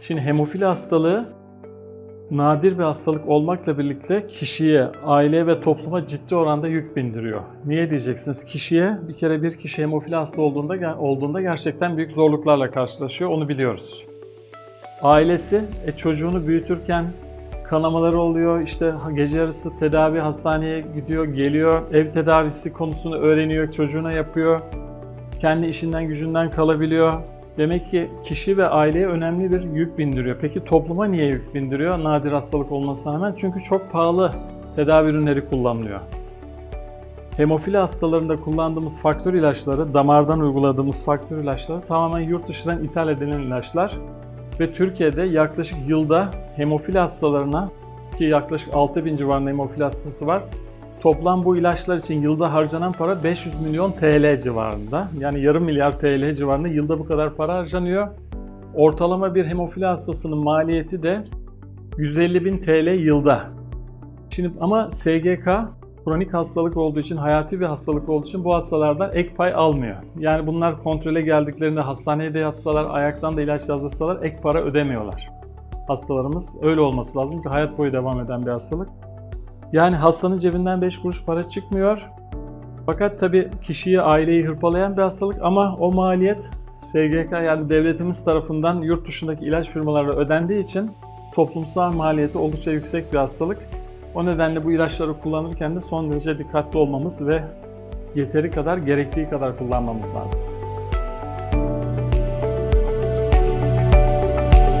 Şimdi hemofili hastalığı nadir bir hastalık olmakla birlikte kişiye, aileye ve topluma ciddi oranda yük bindiriyor. Niye diyeceksiniz? Kişiye bir kere bir kişi hemofili hasta olduğunda olduğunda gerçekten büyük zorluklarla karşılaşıyor. Onu biliyoruz. Ailesi e, çocuğunu büyütürken kanamaları oluyor. İşte gece yarısı tedavi hastaneye gidiyor, geliyor. Ev tedavisi konusunu öğreniyor, çocuğuna yapıyor. Kendi işinden gücünden kalabiliyor. Demek ki kişi ve aileye önemli bir yük bindiriyor. Peki topluma niye yük bindiriyor? Nadir hastalık olmasına rağmen çünkü çok pahalı tedavi ürünleri kullanılıyor. Hemofili hastalarında kullandığımız faktör ilaçları, damardan uyguladığımız faktör ilaçları tamamen yurt dışından ithal edilen ilaçlar. Ve Türkiye'de yaklaşık yılda hemofili hastalarına ki yaklaşık 6000 civarında hemofili hastası var. Toplam bu ilaçlar için yılda harcanan para 500 milyon TL civarında. Yani yarım milyar TL civarında yılda bu kadar para harcanıyor. Ortalama bir hemofili hastasının maliyeti de 150 bin TL yılda. Şimdi ama SGK kronik hastalık olduğu için, hayati bir hastalık olduğu için bu hastalardan ek pay almıyor. Yani bunlar kontrole geldiklerinde hastaneye de yatsalar, ayaktan da ilaç yazılsalar ek para ödemiyorlar. Hastalarımız öyle olması lazım ki hayat boyu devam eden bir hastalık. Yani hastanın cebinden 5 kuruş para çıkmıyor. Fakat tabii kişiyi, aileyi hırpalayan bir hastalık ama o maliyet SGK yani devletimiz tarafından yurt dışındaki ilaç firmalarına ödendiği için toplumsal maliyeti oldukça yüksek bir hastalık. O nedenle bu ilaçları kullanırken de son derece dikkatli olmamız ve yeteri kadar, gerektiği kadar kullanmamız lazım.